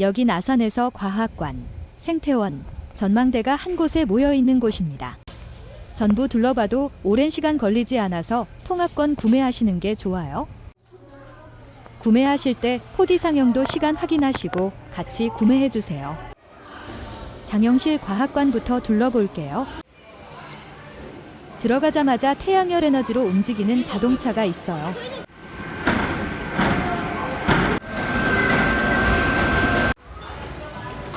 여긴 아산에서 과학관, 생태원, 전망대가 한 곳에 모여 있는 곳입니다. 전부 둘러봐도 오랜 시간 걸리지 않아서 통합권 구매하시는 게 좋아요. 구매하실 때 포디 상영도 시간 확인하시고 같이 구매해 주세요. 장영실 과학관부터 둘러볼게요. 들어가자마자 태양열 에너지로 움직이는 자동차가 있어요.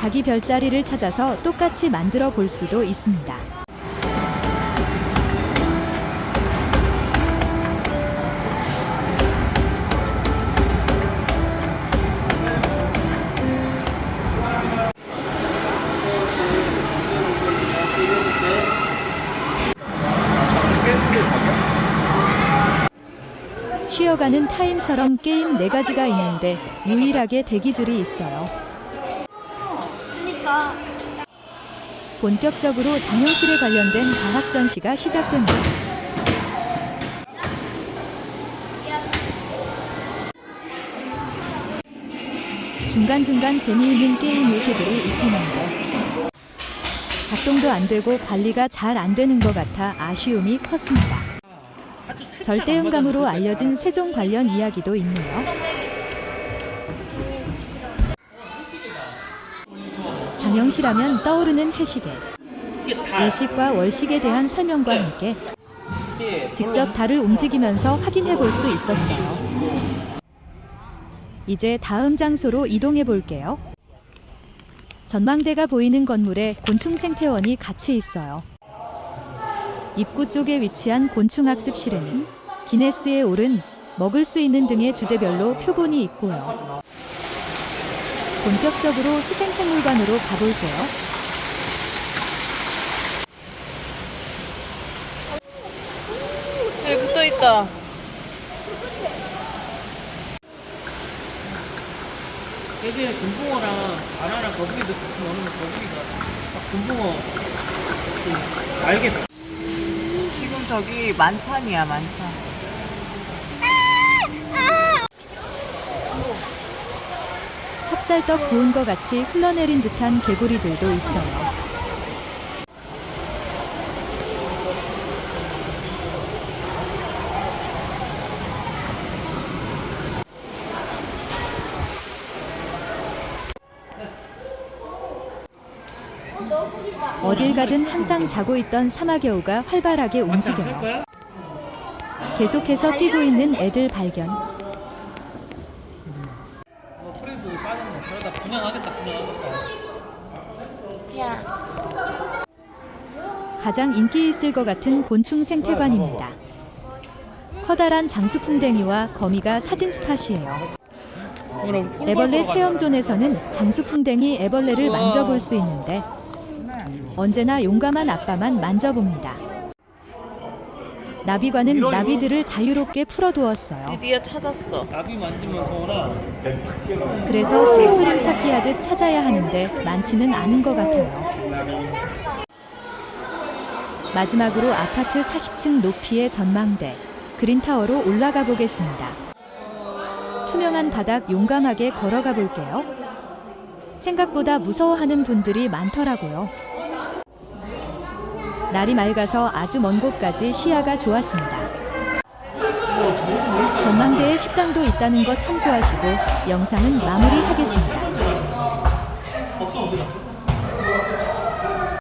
자기 별자리를 찾아서 똑같이 만들어 볼 수도 있습니다. 쉬어가는 타임처럼 게임 네가지가 있는데 유일하게 대기줄이 있어요. 그러니까 본격적으로 장영실에 관련된 과학 전시가 시작됩니다. 중간중간 재미있는 게임 요소들이 있기는데 작동도 안 되고 관리가 잘 안 되는 것 같아 아쉬움이 컸습니다. 절대음감으로 알려진 세종 관련 이야기도 있네요. 영실하면 떠오르는 해시계, 일식과 월식에 대한 설명과 함께 직접 달을 움직이면서 확인해 볼 수 있었어요. 이제 다음 장소로 이동해 볼게요. 전망대가 보이는 건물에 곤충 생태원이 같이 있어요. 입구 쪽에 위치한 곤충학습실에는 기네스에 오른 먹을 수 있는 등의 주제별로 표본이 있고요. 본격적으로 수생생물관으로 가볼게요. 여기 붙어 있다. 예전에 금붕어랑 바나나 거북이도 같이 노는 거북이가 딱 금붕어 그 날개 지금 저기 만찬이야, 만찬. 찹쌀떡 구운 것 같이 흘러내린 듯한 개구리들도 있어요. 어딜 가든 항상 자고 있던 사마겨우가 활발하게 움직여요. 계속해서 뛰고 있는 애들 발견. 빠진 거 저러다 분양하겠다 분양하겠다 야. 가장 인기 있을 것 같은 곤충 생태관입니다. 커다란 장수풍뎅이와 거미가 사진 스팟이에요. 그럼 꿀벌 애벌레 보러 체험존에서는 장수풍뎅이 애벌레를 만져볼 수 있는데 언제나 용감한 아빠만 만져봅니다. 나비관은 나비들을 자유롭게 풀어두었어요. 드디어 찾았어. 나비 만지면서 오나 그래서 숨은 그림 찾기 하듯 찾아야 하는데 많지는 않은 것 같아요. 마지막으로 아파트 40층 높이의 전망대 그린타워로 올라가 보겠습니다. 투명한 바닥 용감하게 걸어가 볼게요. 생각보다 무서워하는 분들이 많더라고요. 날이 맑아서 아주 먼 곳까지 시야가 좋았습니다. 전망대에 식당도 있다는 거 참고하시고 영상은 마무리하겠습니다.